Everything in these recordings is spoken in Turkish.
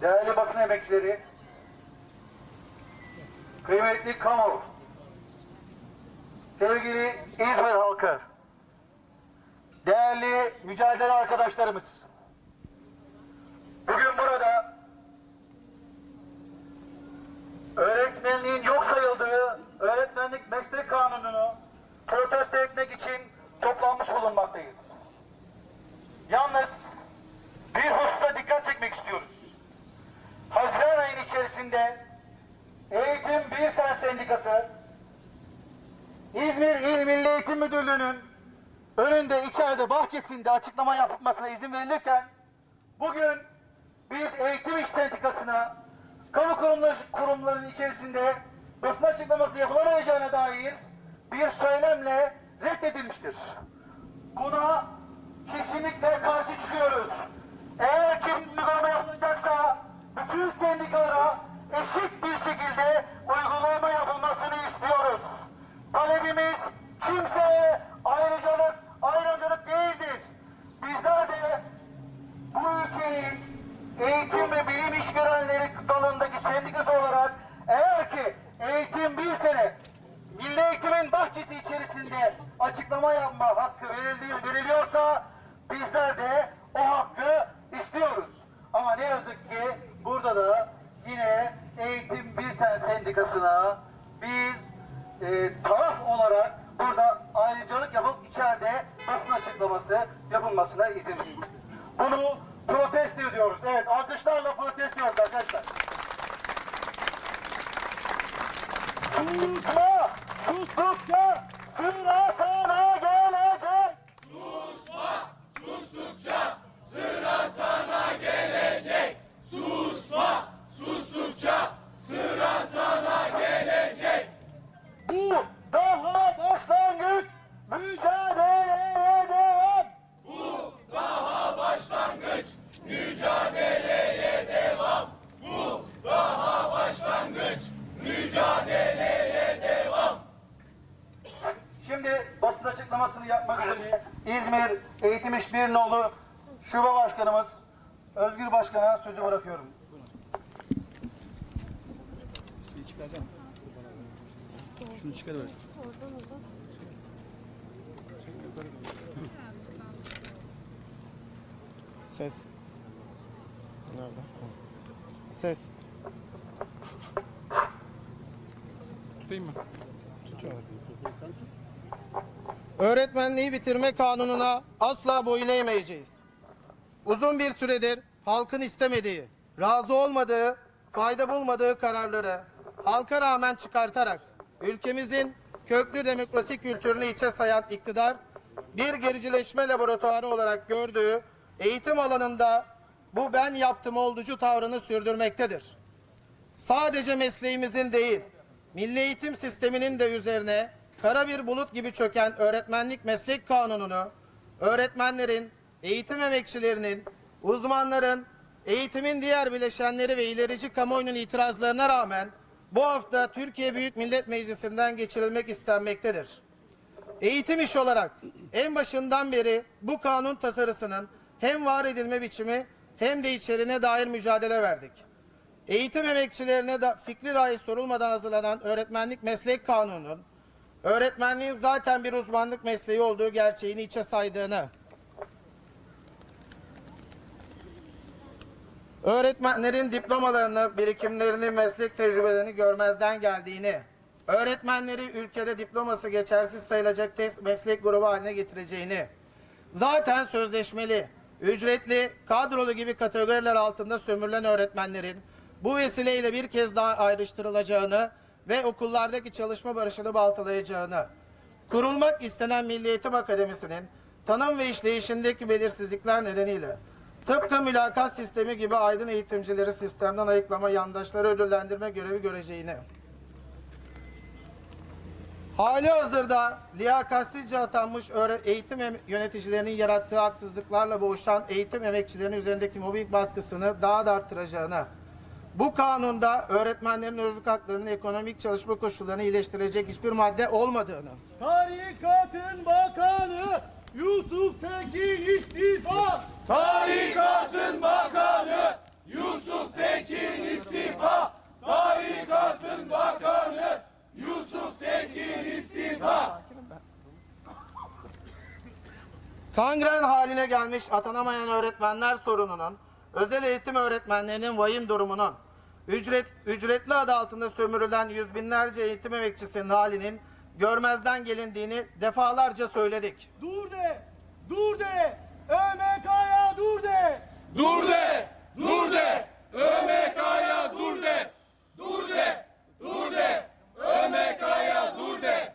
değerli basın emekçileri, kıymetli kamu, sevgili İzmir halkı, değerli mücadele arkadaşlarımız, bugün burada öğretmenliğin yok sayıldığı öğretmenlik meslek kanununu protesto etmek için toplanmış bulunmaktayız. Yalnız bir hususa dikkat çekmek istiyoruz. İçerisinde Eğitim Bir Sen Sendikası İzmir İl Milli Eğitim Müdürlüğü'nün önünde içeride bahçesinde açıklama yapılmasına izin verilirken bugün biz Eğitim İş Sendikası'na kamu kurumları, kurumlarının içerisinde basın açıklaması yapılamayacağına dair bir söylemle reddedilmiştir. Buna kesinlikle karşı çıkıyoruz. Eğer ki bir uygulama yapılacaksa bütün sendikalara eşit bir şekilde uygulama yapılmasını istiyoruz. Talebimiz kimseye ayrıcalık, ayrımcılık değildir. Bizler de bu ülkenin eğitim ve bilim iş görenleri dalındaki sendikası olarak eğer ki eğitim bir sene Milli Eğitim'in bahçesi içerisinde açıklama yapma hakkı verildi, veriliyorsa bizler de o hakkı istiyoruz. Ama ne yazık ki burada da yine Eğitim Bir Sen Sendikası'na bir e, taraf olarak burada ayrıcalık yapıp içeride basın açıklaması yapılmasına izin verildi. Bunu protesto ediyoruz. Evet alkışlarla protesto ediyoruz arkadaşlar. Susma! Sıra sana gelecek! Bu daha başlangıç mücadeleye devam! Şimdi basın açıklamasını yapmak üzere İzmir Eğitim İş Bir Nolu Şube Başkanımız Özgür Başkan'a sözü bırakıyorum. Şeyi çıkaracağım. Şunu çıkarıver. Oradan uzat. Ses. Nerede? Ses. Tutayım mı? Öğretmenliği bitirme kanununa asla boyun eğmeyeceğiz. Uzun bir süredir halkın istemediği, razı olmadığı, fayda bulmadığı kararları halka rağmen çıkartarak ülkemizin köklü demokrasi kültürünü içe sayan iktidar bir gericileşme laboratuvarı olarak gördüğü eğitim alanında bu ben yaptım olducu tavrını sürdürmektedir. Sadece mesleğimizin değil, milli eğitim sisteminin de üzerine kara bir bulut gibi çöken öğretmenlik meslek kanununu, öğretmenlerin, eğitim emekçilerinin, uzmanların, eğitimin diğer bileşenleri ve ilerici kamuoyunun itirazlarına rağmen bu hafta Türkiye Büyük Millet Meclisi'nden geçirilmek istenmektedir. Eğitim iş olarak en başından beri bu kanun tasarısının hem var edilme biçimi hem de içeriğine dair mücadele verdik. Eğitim emekçilerine da fikri dahi sorulmadan hazırlanan öğretmenlik meslek kanununun öğretmenliğin zaten bir uzmanlık mesleği olduğu gerçeğini içe saydığını, öğretmenlerin diplomalarını, birikimlerini, meslek tecrübelerini görmezden geldiğini, öğretmenleri ülkede diploması geçersiz sayılacak tek meslek grubu haline getireceğini, zaten sözleşmeli, ücretli, kadrolu gibi kategoriler altında sömürülen öğretmenlerin bu vesileyle bir kez daha ayrıştırılacağını ve okullardaki çalışma barışını baltalayacağını, kurulmak istenen Milli Eğitim Akademisi'nin tanım ve işleyişindeki belirsizlikler nedeniyle tıpkı mülakat sistemi gibi aydın eğitimcileri sistemden ayıklama, yandaşları ödüllendirme görevi göreceğini, Hali hazırda liyakatsizce atanmış eğitim yöneticilerinin yarattığı haksızlıklarla boğuşan eğitim emekçilerinin üzerindeki mobbing baskısını daha da arttıracağını, bu kanunda öğretmenlerin özlük haklarının ekonomik çalışma koşullarını iyileştirecek hiçbir madde olmadığını. Tarikatın bakanı Yusuf Tekin istifa. Tarikatın bakanı Yusuf Tekin istifa. Tarikatın bakanı Yusuf Tekin istifa. Kangren haline gelmiş atanamayan öğretmenler sorununun özel eğitim öğretmenlerinin vahim durumunun, ücret, ücretli adı altında sömürülen yüz binlerce eğitim emekçisinin halinin görmezden gelindiğini defalarca söyledik. Dur de! Dur de! ÖMK'ya dur de! Dur de! Dur de! ÖMK'ya dur de! Dur de! Dur de! ÖMK'ya dur de!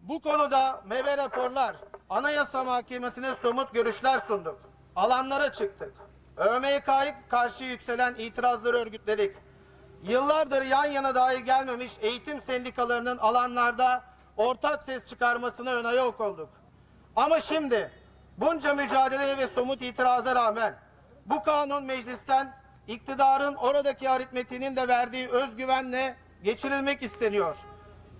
Bu konuda meyve raporlar, Anayasa Mahkemesi'ne somut görüşler sunduk. Alanlara çıktık. ÖMK'ya karşı yükselen itirazları örgütledik. Yıllardır yan yana dahi gelmemiş eğitim sendikalarının alanlarda ortak ses çıkarmasına ön ayak olduk. Ama şimdi bunca mücadeleye ve somut itiraza rağmen bu kanun meclisten iktidarın oradaki aritmetiğinin de verdiği özgüvenle geçirilmek isteniyor.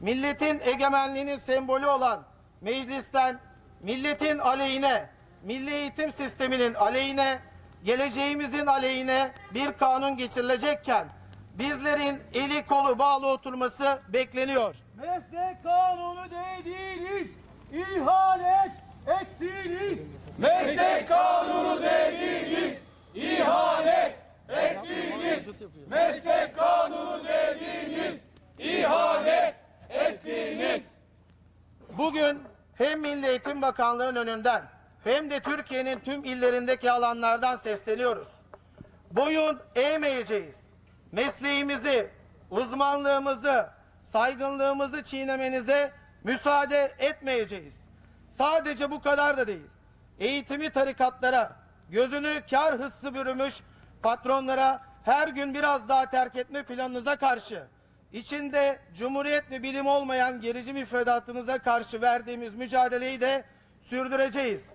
Milletin egemenliğinin sembolü olan meclisten milletin aleyhine, milli eğitim sisteminin aleyhine, geleceğimizin aleyhine bir kanun geçirilecekken bizlerin eli kolu bağlı oturması bekleniyor. Meslek kanunu dediğiniz ihanet ettiniz. Meslek kanunu dediğiniz ihanet ettiniz. Meslek kanunu dediğiniz ihanet ettiniz. Bugün hem Milli Eğitim Bakanlığı'nın önünden hem de Türkiye'nin tüm illerindeki alanlardan sesleniyoruz. Boyun eğmeyeceğiz. Mesleğimizi, uzmanlığımızı, saygınlığımızı çiğnemenize müsaade etmeyeceğiz. Sadece bu kadar da değil. Eğitimi tarikatlara, gözünü kar hıssı bürümüş patronlara her gün biraz daha terk etme planınıza karşı, içinde cumhuriyet ve bilim olmayan gerici müfredatınıza karşı verdiğimiz mücadeleyi de sürdüreceğiz.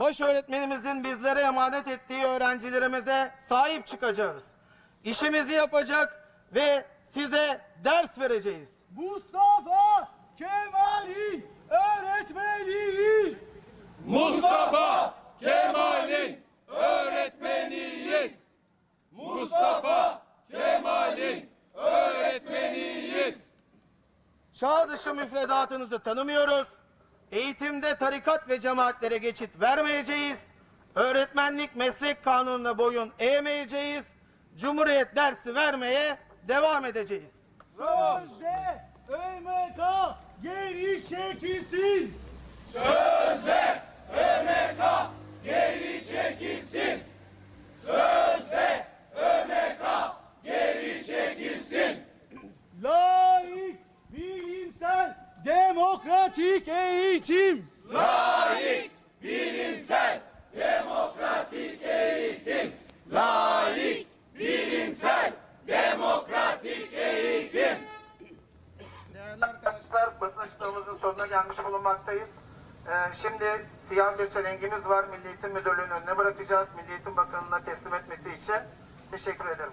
baş öğretmenimizin bizlere emanet ettiği öğrencilerimize sahip çıkacağız. İşimizi yapacak ve size ders vereceğiz. Mustafa Kemal'in öğretmeniyiz. Mustafa Kemal'in öğretmeniyiz. Mustafa Kemal'in öğretmeniyiz. Çağ dışı müfredatınızı tanımıyoruz. Eğitimde tarikat ve cemaatlere geçit vermeyeceğiz. Öğretmenlik meslek kanununa boyun eğmeyeceğiz. Cumhuriyet dersi vermeye devam edeceğiz. Sözde ÖMK geri çekilsin. Sözde ÖMK geri çekilsin. Sözde ÖMK geri çekilsin. Layık, bilimsel, demokratik eğitim. Layık, bilimsel, demokratik eğitim. Layık, bilimsel, demokratik eğitim. Değerli arkadaşlar, basın açıklamamızın sonuna gelmiş bulunmaktayız. Ee, şimdi siyah bir çelengimiz var. Milli Eğitim Müdürlüğü'nün önüne bırakacağız. Milli Eğitim Bakanı'na teslim etmesi için. Teşekkür ederim.